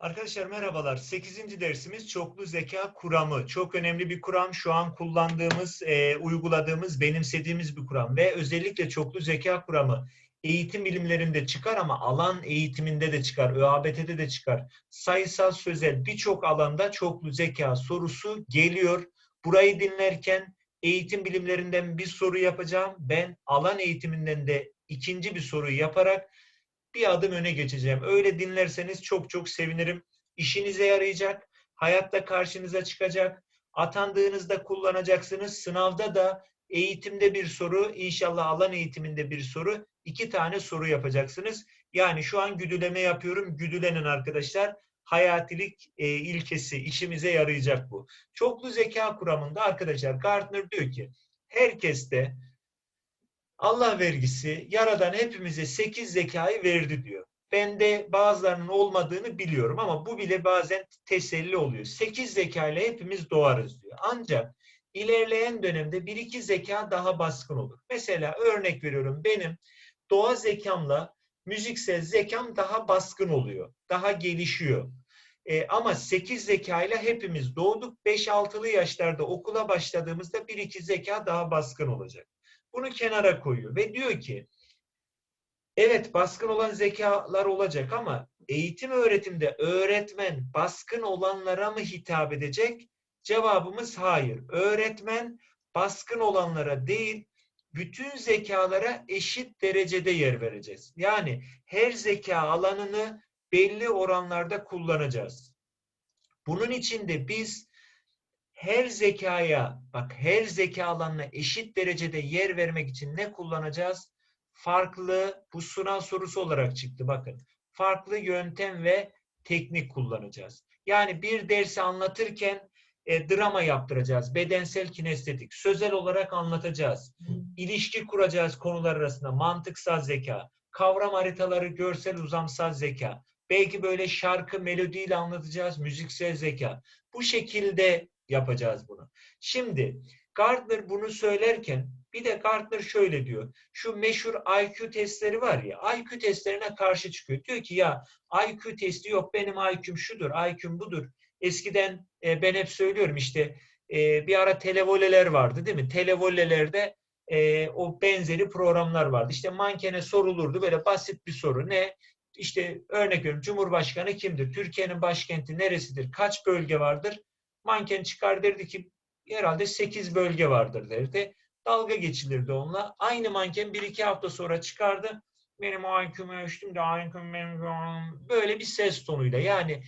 Arkadaşlar merhabalar. 8. dersimiz çoklu zeka kuramı. Çok önemli bir kuram. Şu an kullandığımız, e, uyguladığımız, benimsediğimiz bir kuram. Ve özellikle çoklu zeka kuramı eğitim bilimlerinde çıkar ama alan eğitiminde de çıkar, ÖABT'de de çıkar. Sayısal, sözel birçok alanda çoklu zeka sorusu geliyor. Burayı dinlerken eğitim bilimlerinden bir soru yapacağım. Ben alan eğitiminden de ikinci bir soruyu yaparak bir adım öne geçeceğim. Öyle dinlerseniz çok çok sevinirim. İşinize yarayacak, hayatta karşınıza çıkacak, atandığınızda kullanacaksınız. Sınavda da eğitimde bir soru, inşallah alan eğitiminde bir soru, iki tane soru yapacaksınız. Yani şu an güdüleme yapıyorum. Güdülenin arkadaşlar. Hayatilik e, ilkesi işimize yarayacak bu. Çoklu zeka kuramında arkadaşlar Gardner diyor ki herkeste Allah vergisi yaradan hepimize 8 zekayı verdi diyor. Bende bazılarının olmadığını biliyorum ama bu bile bazen teselli oluyor. 8 zekayla hepimiz doğarız diyor. Ancak ilerleyen dönemde bir iki zeka daha baskın olur. Mesela örnek veriyorum benim doğa zekamla müziksel zekam daha baskın oluyor. Daha gelişiyor. E, ama 8 zekayla hepimiz doğduk. 5-6'lı yaşlarda okula başladığımızda bir iki zeka daha baskın olacak. Bunu kenara koyuyor ve diyor ki evet baskın olan zekalar olacak ama eğitim öğretimde öğretmen baskın olanlara mı hitap edecek? Cevabımız hayır. Öğretmen baskın olanlara değil, bütün zekalara eşit derecede yer vereceğiz. Yani her zeka alanını belli oranlarda kullanacağız. Bunun için de biz her zekaya, bak her zeka alanına eşit derecede yer vermek için ne kullanacağız? Farklı, bu sınav sorusu olarak çıktı bakın. Farklı yöntem ve teknik kullanacağız. Yani bir dersi anlatırken e, drama yaptıracağız. Bedensel kinestetik. Sözel olarak anlatacağız. İlişki kuracağız konular arasında. Mantıksal zeka. Kavram haritaları, görsel uzamsal zeka. Belki böyle şarkı, melodiyle anlatacağız. Müziksel zeka. Bu şekilde yapacağız bunu. Şimdi Gardner bunu söylerken bir de Gardner şöyle diyor. Şu meşhur IQ testleri var ya IQ testlerine karşı çıkıyor. Diyor ki ya IQ testi yok benim IQ'm şudur, IQ'm budur. Eskiden e, ben hep söylüyorum işte e, bir ara televoleler vardı değil mi? Televolelerde e, o benzeri programlar vardı. İşte mankene sorulurdu böyle basit bir soru. Ne? İşte örnek veriyorum Cumhurbaşkanı kimdir? Türkiye'nin başkenti neresidir? Kaç bölge vardır? Manken çıkar derdi ki herhalde 8 bölge vardır derdi. Dalga geçilirdi onunla. Aynı manken bir iki hafta sonra çıkardı. Benim IQ'mu ölçtüm de IQ'm benim böyle bir ses tonuyla. Yani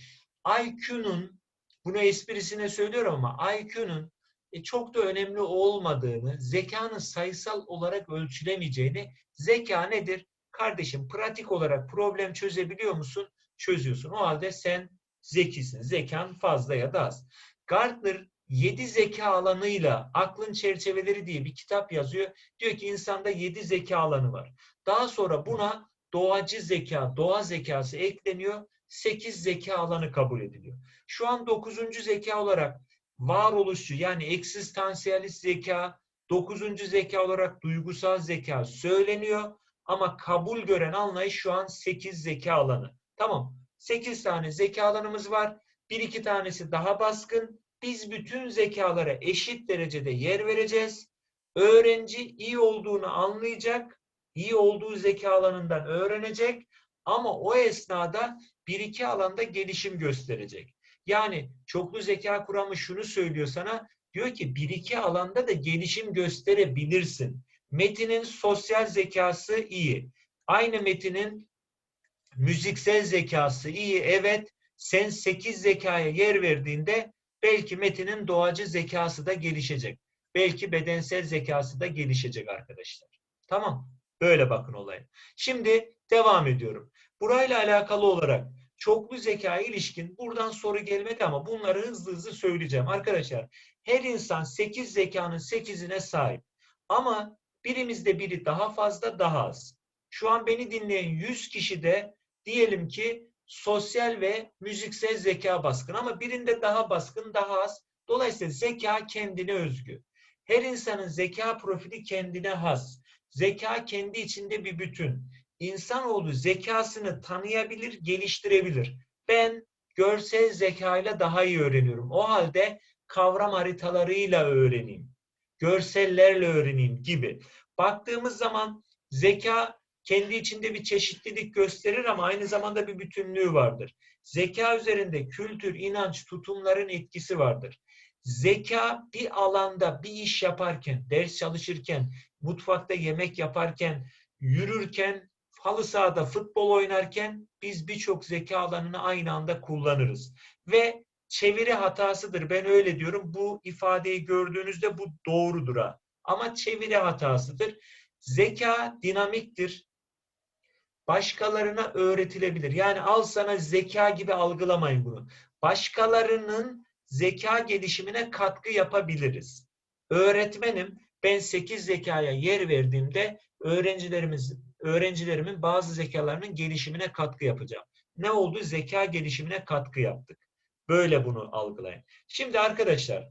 IQ'nun bunu esprisine söylüyorum ama IQ'nun e, çok da önemli olmadığını, zekanın sayısal olarak ölçülemeyeceğini, zeka nedir? Kardeşim pratik olarak problem çözebiliyor musun? Çözüyorsun. O halde sen zekisin. Zekan fazla ya da az. Gardner 7 zeka alanıyla aklın çerçeveleri diye bir kitap yazıyor. Diyor ki insanda 7 zeka alanı var. Daha sonra buna doğacı zeka, doğa zekası ekleniyor. 8 zeka alanı kabul ediliyor. Şu an 9. zeka olarak varoluşçu yani eksistansiyalist zeka, 9. zeka olarak duygusal zeka söyleniyor. Ama kabul gören anlayış şu an 8 zeka alanı. Tamam. 8 tane zeka alanımız var. Bir iki tanesi daha baskın. Biz bütün zekalara eşit derecede yer vereceğiz. Öğrenci iyi olduğunu anlayacak. iyi olduğu zeka alanından öğrenecek. Ama o esnada bir iki alanda gelişim gösterecek. Yani çoklu zeka kuramı şunu söylüyor sana. Diyor ki bir iki alanda da gelişim gösterebilirsin. Metinin sosyal zekası iyi. Aynı metinin müziksel zekası iyi. Evet sen 8 zekaya yer verdiğinde belki Metin'in doğacı zekası da gelişecek. Belki bedensel zekası da gelişecek arkadaşlar. Tamam. Böyle bakın olaya. Şimdi devam ediyorum. Burayla alakalı olarak çoklu zeka ilişkin buradan soru gelmedi ama bunları hızlı hızlı söyleyeceğim. Arkadaşlar her insan 8 zekanın 8'ine sahip. Ama birimizde biri daha fazla daha az. Şu an beni dinleyen 100 kişi de diyelim ki sosyal ve müziksel zeka baskın ama birinde daha baskın daha az. Dolayısıyla zeka kendine özgü. Her insanın zeka profili kendine has. Zeka kendi içinde bir bütün. İnsanoğlu zekasını tanıyabilir, geliştirebilir. Ben görsel zekayla daha iyi öğreniyorum. O halde kavram haritalarıyla öğreneyim. Görsellerle öğreneyim gibi. Baktığımız zaman zeka kendi içinde bir çeşitlilik gösterir ama aynı zamanda bir bütünlüğü vardır. Zeka üzerinde kültür, inanç, tutumların etkisi vardır. Zeka bir alanda bir iş yaparken, ders çalışırken, mutfakta yemek yaparken, yürürken, halı sahada futbol oynarken biz birçok zeka alanını aynı anda kullanırız. Ve çeviri hatasıdır. Ben öyle diyorum. Bu ifadeyi gördüğünüzde bu doğrudur ha. Ama çeviri hatasıdır. Zeka dinamiktir. Başkalarına öğretilebilir. Yani al sana zeka gibi algılamayın bunu. Başkalarının zeka gelişimine katkı yapabiliriz. Öğretmenim ben 8 zekaya yer verdiğimde öğrencilerimiz öğrencilerimin bazı zekalarının gelişimine katkı yapacağım. Ne oldu? Zeka gelişimine katkı yaptık. Böyle bunu algılayın. Şimdi arkadaşlar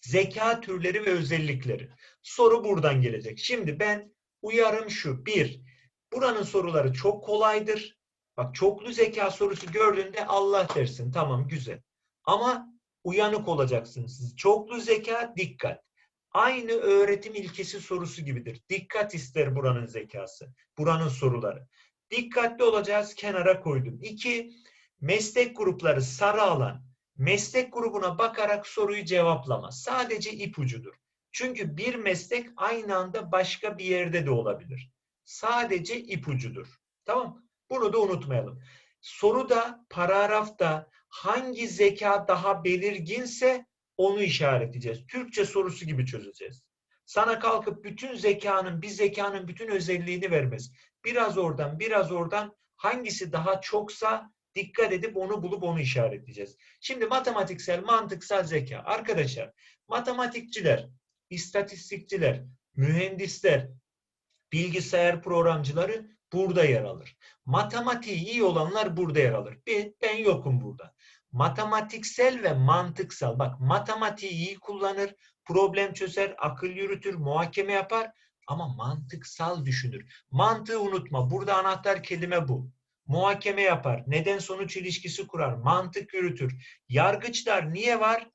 zeka türleri ve özellikleri. Soru buradan gelecek. Şimdi ben uyarım şu. Bir, buranın soruları çok kolaydır. Bak çoklu zeka sorusu gördüğünde Allah dersin. Tamam güzel. Ama uyanık olacaksınız siz. Çoklu zeka dikkat. Aynı öğretim ilkesi sorusu gibidir. Dikkat ister buranın zekası. Buranın soruları. Dikkatli olacağız kenara koydum. İki, meslek grupları sarı alan. Meslek grubuna bakarak soruyu cevaplama. Sadece ipucudur. Çünkü bir meslek aynı anda başka bir yerde de olabilir. Sadece ipucudur. Tamam Bunu da unutmayalım. Soruda, paragrafta hangi zeka daha belirginse onu işaretleyeceğiz. Türkçe sorusu gibi çözeceğiz. Sana kalkıp bütün zekanın, bir zekanın bütün özelliğini vermez. Biraz oradan, biraz oradan hangisi daha çoksa dikkat edip onu bulup onu işaretleyeceğiz. Şimdi matematiksel, mantıksal zeka. Arkadaşlar, matematikçiler, istatistikçiler, mühendisler, bilgisayar programcıları burada yer alır. Matematiği iyi olanlar burada yer alır. Ben yokum burada matematiksel ve mantıksal. Bak matematiği iyi kullanır, problem çözer, akıl yürütür, muhakeme yapar ama mantıksal düşünür. Mantığı unutma. Burada anahtar kelime bu. Muhakeme yapar. Neden sonuç ilişkisi kurar. Mantık yürütür. Yargıçlar niye var?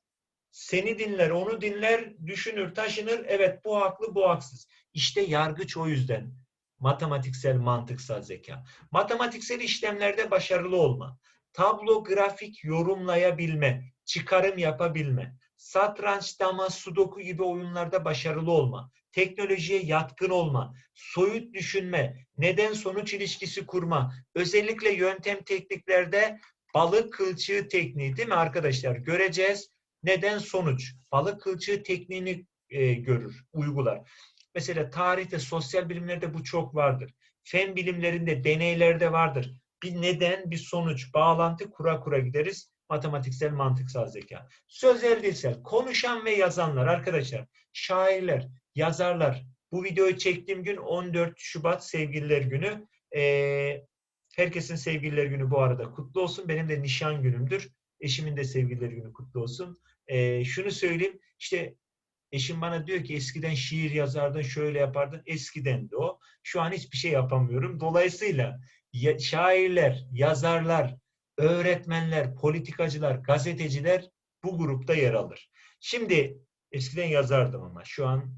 Seni dinler, onu dinler, düşünür, taşınır. Evet bu haklı, bu haksız. İşte yargıç o yüzden. Matematiksel, mantıksal zeka. Matematiksel işlemlerde başarılı olma tablo grafik yorumlayabilme, çıkarım yapabilme, satranç, dama, sudoku gibi oyunlarda başarılı olma, teknolojiye yatkın olma, soyut düşünme, neden sonuç ilişkisi kurma, özellikle yöntem tekniklerde balık kılçığı tekniği değil mi arkadaşlar? Göreceğiz. Neden sonuç? Balık kılçığı tekniğini e, görür, uygular. Mesela tarihte, sosyal bilimlerde bu çok vardır. Fen bilimlerinde, deneylerde vardır bir neden, bir sonuç, bağlantı kura kura gideriz. Matematiksel, mantıksal zeka. Sözel, dilsel, konuşan ve yazanlar arkadaşlar. Şairler, yazarlar. Bu videoyu çektiğim gün 14 Şubat Sevgililer Günü. Ee, herkesin Sevgililer Günü bu arada kutlu olsun. Benim de nişan günümdür. Eşimin de Sevgililer Günü kutlu olsun. Ee, şunu söyleyeyim. İşte Eşim bana diyor ki eskiden şiir yazardın, şöyle yapardın. Eskiden de o. Şu an hiçbir şey yapamıyorum. Dolayısıyla şairler, yazarlar, öğretmenler, politikacılar, gazeteciler bu grupta yer alır. Şimdi eskiden yazardım ama şu an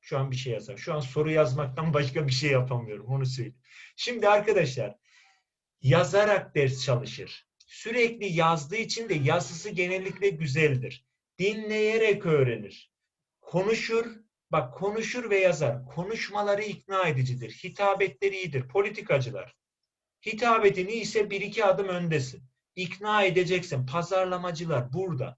şu an bir şey yazar. Şu an soru yazmaktan başka bir şey yapamıyorum. Onu söyleyeyim. Şimdi arkadaşlar yazarak ders çalışır. Sürekli yazdığı için de yazısı genellikle güzeldir. Dinleyerek öğrenir. Konuşur, bak konuşur ve yazar. Konuşmaları ikna edicidir. Hitabetleri iyidir. Politikacılar. Hitabetin ise bir iki adım öndesin. İkna edeceksin. Pazarlamacılar burada.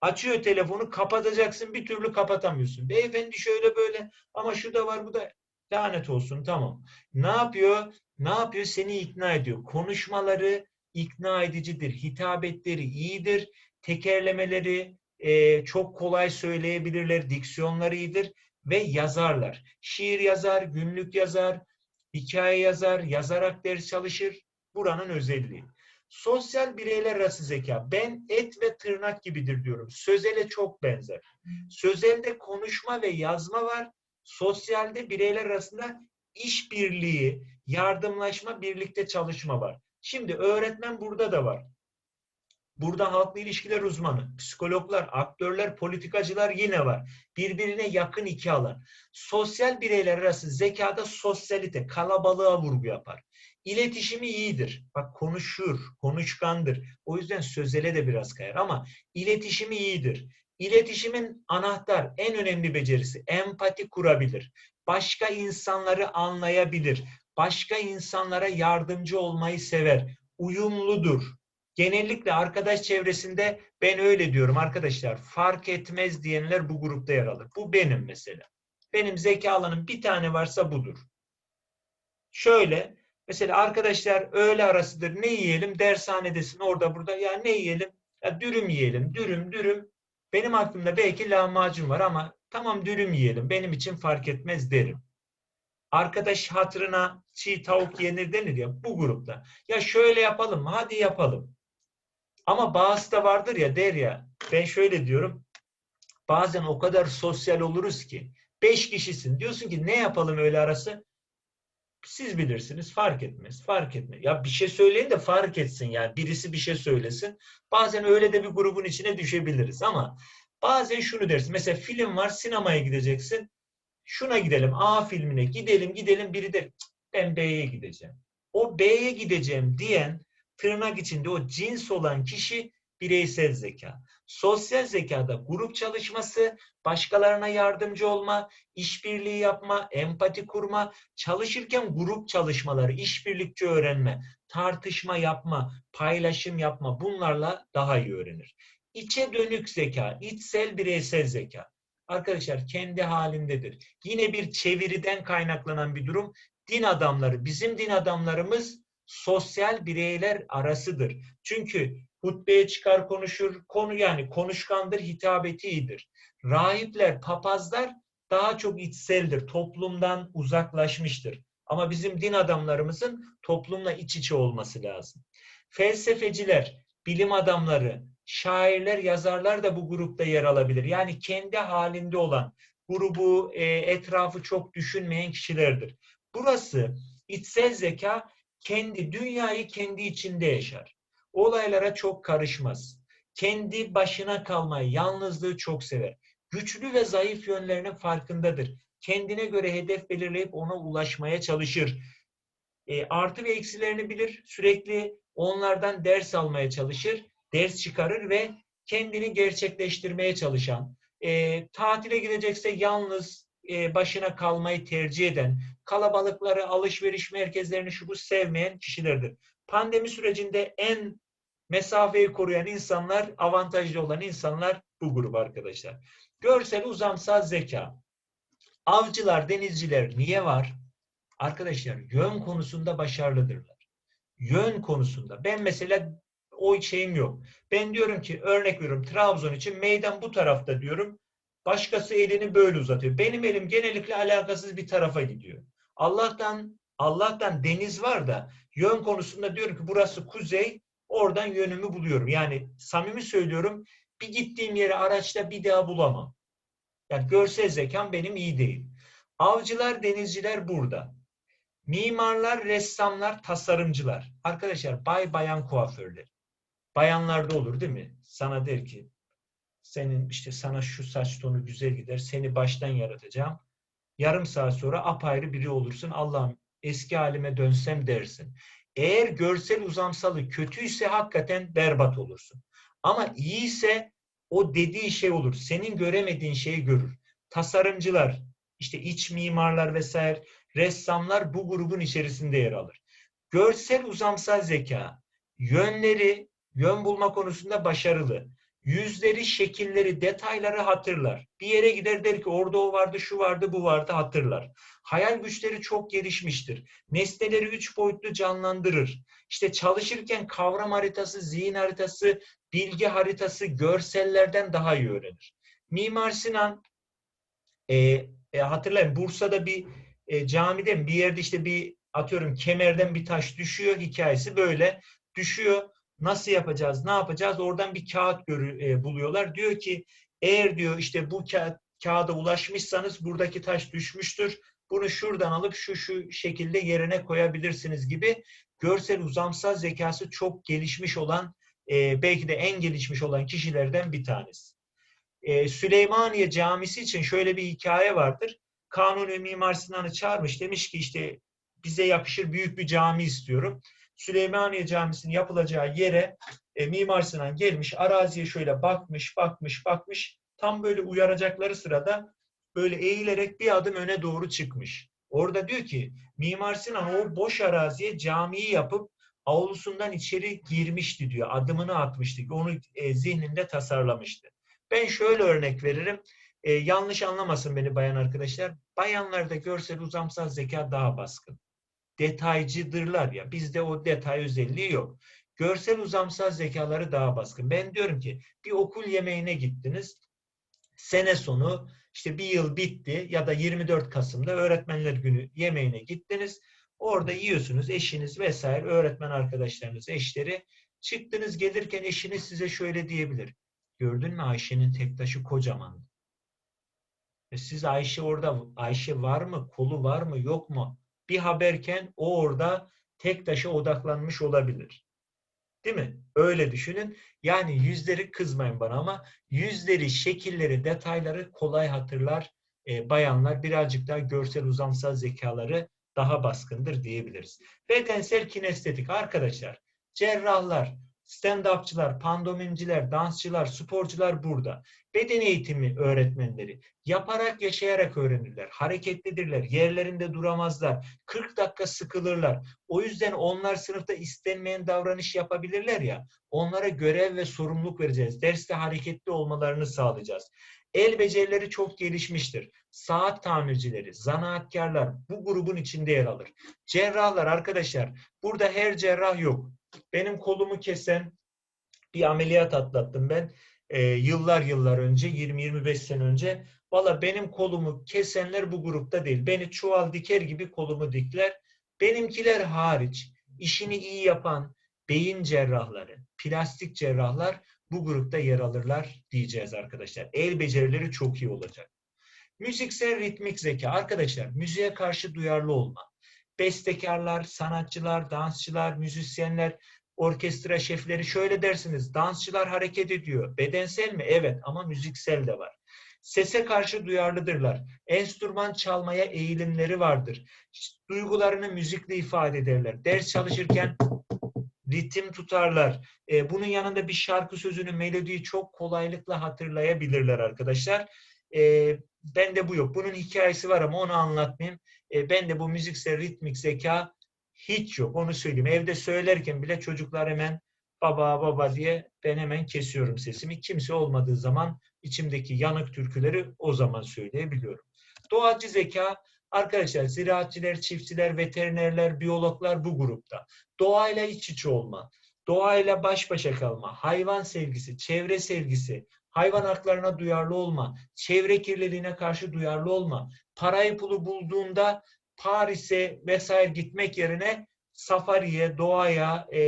Açıyor telefonu kapatacaksın bir türlü kapatamıyorsun. Beyefendi şöyle böyle ama şu da var bu da lanet olsun tamam. Ne yapıyor? Ne yapıyor? Seni ikna ediyor. Konuşmaları ikna edicidir. Hitabetleri iyidir. Tekerlemeleri e, çok kolay söyleyebilirler. Diksiyonları iyidir. Ve yazarlar. Şiir yazar, günlük yazar, hikaye yazar, yazarak ders çalışır. Buranın özelliği. Sosyal bireyler arası zeka. Ben et ve tırnak gibidir diyorum. Sözele çok benzer. Sözelde konuşma ve yazma var. Sosyalde bireyler arasında işbirliği, yardımlaşma, birlikte çalışma var. Şimdi öğretmen burada da var. Burada halkla ilişkiler uzmanı, psikologlar, aktörler, politikacılar yine var. Birbirine yakın iki alan. Sosyal bireyler arası zekada sosyalite, kalabalığa vurgu yapar. İletişimi iyidir. Bak konuşur, konuşkandır. O yüzden sözele de biraz kayar ama iletişimi iyidir. İletişimin anahtar, en önemli becerisi empati kurabilir. Başka insanları anlayabilir. Başka insanlara yardımcı olmayı sever. Uyumludur. Genellikle arkadaş çevresinde ben öyle diyorum arkadaşlar. Fark etmez diyenler bu grupta yer alır. Bu benim mesela. Benim zeka alanım bir tane varsa budur. Şöyle mesela arkadaşlar öğle arasıdır ne yiyelim dershanedesin orada burada ya ne yiyelim ya dürüm yiyelim dürüm dürüm benim aklımda belki lahmacun var ama tamam dürüm yiyelim benim için fark etmez derim. Arkadaş hatırına çiğ tavuk yenir denir ya bu grupta. Ya şöyle yapalım mı? Hadi yapalım. Ama bazı da vardır ya der ya ben şöyle diyorum bazen o kadar sosyal oluruz ki beş kişisin diyorsun ki ne yapalım öğle arası? Siz bilirsiniz fark etmez. Fark etmez. Ya bir şey söyleyin de fark etsin yani. Birisi bir şey söylesin. Bazen öyle de bir grubun içine düşebiliriz ama bazen şunu dersin. Mesela film var sinemaya gideceksin. Şuna gidelim A filmine gidelim gidelim biri "Cık, ben B'ye gideceğim. O B'ye gideceğim diyen tırnak içinde o cins olan kişi bireysel zeka. Sosyal zekada grup çalışması, başkalarına yardımcı olma, işbirliği yapma, empati kurma, çalışırken grup çalışmaları, işbirlikçi öğrenme, tartışma yapma, paylaşım yapma bunlarla daha iyi öğrenir. İçe dönük zeka, içsel bireysel zeka. Arkadaşlar kendi halindedir. Yine bir çeviriden kaynaklanan bir durum. Din adamları, bizim din adamlarımız sosyal bireyler arasıdır. Çünkü hutbeye çıkar konuşur, konu yani konuşkandır, hitabeti iyidir. Rahipler, papazlar daha çok içseldir, toplumdan uzaklaşmıştır. Ama bizim din adamlarımızın toplumla iç içe olması lazım. Felsefeciler, bilim adamları, şairler, yazarlar da bu grupta yer alabilir. Yani kendi halinde olan, grubu, e, etrafı çok düşünmeyen kişilerdir. Burası içsel zeka kendi dünyayı kendi içinde yaşar. Olaylara çok karışmaz. Kendi başına kalmayı, yalnızlığı çok sever. Güçlü ve zayıf yönlerinin farkındadır. Kendine göre hedef belirleyip ona ulaşmaya çalışır. E, artı ve eksilerini bilir. Sürekli onlardan ders almaya çalışır. Ders çıkarır ve kendini gerçekleştirmeye çalışan. E, tatile gidecekse yalnız e, başına kalmayı tercih eden, kalabalıkları, alışveriş merkezlerini şu bu sevmeyen kişilerdir. Pandemi sürecinde en mesafeyi koruyan insanlar, avantajlı olan insanlar bu grup arkadaşlar. Görsel uzamsal zeka. Avcılar, denizciler niye var? Arkadaşlar yön konusunda başarılıdırlar. Yön konusunda. Ben mesela o şeyim yok. Ben diyorum ki örnek veriyorum Trabzon için meydan bu tarafta diyorum. Başkası elini böyle uzatıyor. Benim elim genellikle alakasız bir tarafa gidiyor. Allah'tan Allah'tan deniz var da yön konusunda diyorum ki burası kuzey, oradan yönümü buluyorum. Yani samimi söylüyorum bir gittiğim yeri araçta bir daha bulamam. Yani görsel zekam benim iyi değil. Avcılar, denizciler burada. Mimarlar, ressamlar, tasarımcılar. Arkadaşlar bay bayan kuaförleri. Bayanlarda olur değil mi? Sana der ki senin işte sana şu saç tonu güzel gider. Seni baştan yaratacağım. Yarım saat sonra apayrı biri olursun. Allah'ım eski halime dönsem dersin. Eğer görsel uzamsalı kötüyse hakikaten berbat olursun. Ama iyiyse o dediği şey olur. Senin göremediğin şeyi görür. Tasarımcılar, işte iç mimarlar vesaire, ressamlar bu grubun içerisinde yer alır. Görsel uzamsal zeka, yönleri, yön bulma konusunda başarılı. Yüzleri, şekilleri, detayları hatırlar. Bir yere gider der ki orada o vardı, şu vardı, bu vardı hatırlar. Hayal güçleri çok gelişmiştir. Nesneleri üç boyutlu canlandırır. İşte çalışırken kavram haritası, zihin haritası, bilgi haritası, görsellerden daha iyi öğrenir. Mimar Sinan e, e, hatırlayın Bursa'da bir e, camide bir yerde işte bir atıyorum kemerden bir taş düşüyor hikayesi böyle düşüyor. Nasıl yapacağız? Ne yapacağız? Oradan bir kağıt görü, e, buluyorlar. Diyor ki eğer diyor işte bu kağıt, kağıda ulaşmışsanız buradaki taş düşmüştür. Bunu şuradan alıp şu şu şekilde yerine koyabilirsiniz gibi görsel uzamsal zekası çok gelişmiş olan e, belki de en gelişmiş olan kişilerden bir tanesi. E, Süleymaniye Camisi için şöyle bir hikaye vardır. Kanuni Mimar Sinan'ı çağırmış. Demiş ki işte bize yakışır büyük bir cami istiyorum. Süleymaniye Camisi'nin yapılacağı yere e, Mimar Sinan gelmiş. Araziye şöyle bakmış, bakmış, bakmış. Tam böyle uyaracakları sırada böyle eğilerek bir adım öne doğru çıkmış. Orada diyor ki Mimar Sinan o boş araziye camiyi yapıp avlusundan içeri girmişti diyor. Adımını atmıştı. Onu e, zihninde tasarlamıştı. Ben şöyle örnek veririm. E, yanlış anlamasın beni bayan arkadaşlar. Bayanlarda görsel uzamsal zeka daha baskın. Detaycıdırlar ya. Bizde o detay özelliği yok. Görsel uzamsal zekaları daha baskın. Ben diyorum ki bir okul yemeğine gittiniz. Sene sonu işte bir yıl bitti ya da 24 Kasım'da öğretmenler günü yemeğine gittiniz. Orada yiyorsunuz eşiniz vesaire öğretmen arkadaşlarınız eşleri. Çıktınız gelirken eşiniz size şöyle diyebilir. Gördün mü Ayşe'nin tek taşı kocaman. E siz Ayşe orada Ayşe var mı? Kolu var mı? Yok mu? Bir haberken o orada tek taşa odaklanmış olabilir. Değil mi? Öyle düşünün. Yani yüzleri kızmayın bana ama yüzleri, şekilleri, detayları kolay hatırlar. E, bayanlar birazcık daha görsel uzamsal zekaları daha baskındır diyebiliriz. Bedensel kinestetik arkadaşlar, cerrahlar, stand-upçılar, pandomimciler, dansçılar, sporcular burada. Beden eğitimi öğretmenleri yaparak yaşayarak öğrenirler. Hareketlidirler, yerlerinde duramazlar. 40 dakika sıkılırlar. O yüzden onlar sınıfta istenmeyen davranış yapabilirler ya. Onlara görev ve sorumluluk vereceğiz. Derste hareketli olmalarını sağlayacağız. El becerileri çok gelişmiştir. Saat tamircileri, zanaatkarlar bu grubun içinde yer alır. Cerrahlar arkadaşlar, burada her cerrah yok. Benim kolumu kesen bir ameliyat atlattım ben e, yıllar yıllar önce, 20-25 sene önce. Valla benim kolumu kesenler bu grupta değil. Beni çuval diker gibi kolumu dikler. Benimkiler hariç işini iyi yapan beyin cerrahları, plastik cerrahlar bu grupta yer alırlar diyeceğiz arkadaşlar. El becerileri çok iyi olacak. Müziksel ritmik zeka. Arkadaşlar müziğe karşı duyarlı olma. Bestekarlar, sanatçılar, dansçılar, müzisyenler, orkestra şefleri şöyle dersiniz. Dansçılar hareket ediyor. Bedensel mi? Evet ama müziksel de var. Sese karşı duyarlıdırlar. Enstrüman çalmaya eğilimleri vardır. Duygularını müzikle ifade ederler. Ders çalışırken ritim tutarlar. Ee, bunun yanında bir şarkı sözünü, melodiyi çok kolaylıkla hatırlayabilirler arkadaşlar. Ee, ben de bu yok. Bunun hikayesi var ama onu anlatmayayım. Ee, ben de bu müziksel ritmik zeka hiç yok. Onu söyleyeyim. Evde söylerken bile çocuklar hemen baba baba diye ben hemen kesiyorum sesimi. Kimse olmadığı zaman içimdeki yanık türküleri o zaman söyleyebiliyorum. Doğacı zeka arkadaşlar ziraatçiler, çiftçiler, veterinerler, biyologlar bu grupta. Doğayla iç içe olma, doğayla baş başa kalma, hayvan sevgisi, çevre sevgisi, hayvan haklarına duyarlı olma, çevre kirliliğine karşı duyarlı olma, parayı pulu bulduğunda Paris'e vesaire gitmek yerine safariye, doğaya, e,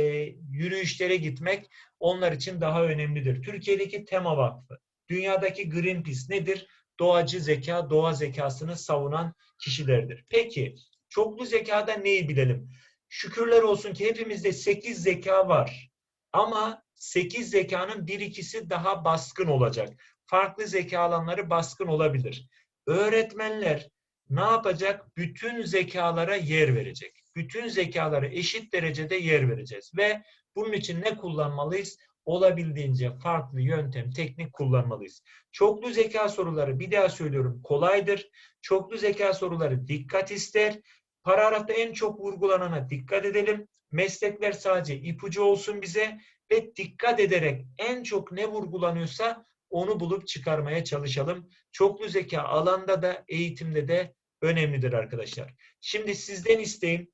yürüyüşlere gitmek onlar için daha önemlidir. Türkiye'deki Tema Vakfı, dünyadaki Greenpeace nedir? Doğacı zeka, doğa zekasını savunan kişilerdir. Peki, çoklu zekada neyi bilelim? Şükürler olsun ki hepimizde 8 zeka var. Ama 8 zekanın bir ikisi daha baskın olacak. Farklı zeka alanları baskın olabilir. Öğretmenler ne yapacak? Bütün zekalara yer verecek. Bütün zekalara eşit derecede yer vereceğiz. Ve bunun için ne kullanmalıyız? Olabildiğince farklı yöntem, teknik kullanmalıyız. Çoklu zeka soruları bir daha söylüyorum kolaydır. Çoklu zeka soruları dikkat ister. Paragrafta en çok vurgulanana dikkat edelim. Meslekler sadece ipucu olsun bize ve dikkat ederek en çok ne vurgulanıyorsa onu bulup çıkarmaya çalışalım. Çoklu zeka alanda da eğitimde de önemlidir arkadaşlar. Şimdi sizden isteğim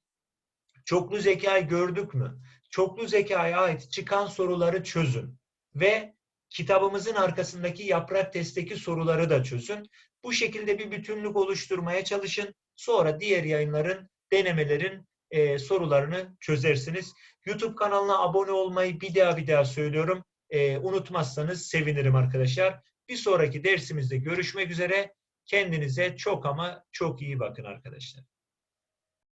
çoklu zekayı gördük mü? Çoklu zekaya ait çıkan soruları çözün ve kitabımızın arkasındaki yaprak testteki soruları da çözün. Bu şekilde bir bütünlük oluşturmaya çalışın. Sonra diğer yayınların, denemelerin e, sorularını çözersiniz. YouTube kanalına abone olmayı bir daha bir daha söylüyorum. E, unutmazsanız sevinirim arkadaşlar. Bir sonraki dersimizde görüşmek üzere. Kendinize çok ama çok iyi bakın arkadaşlar.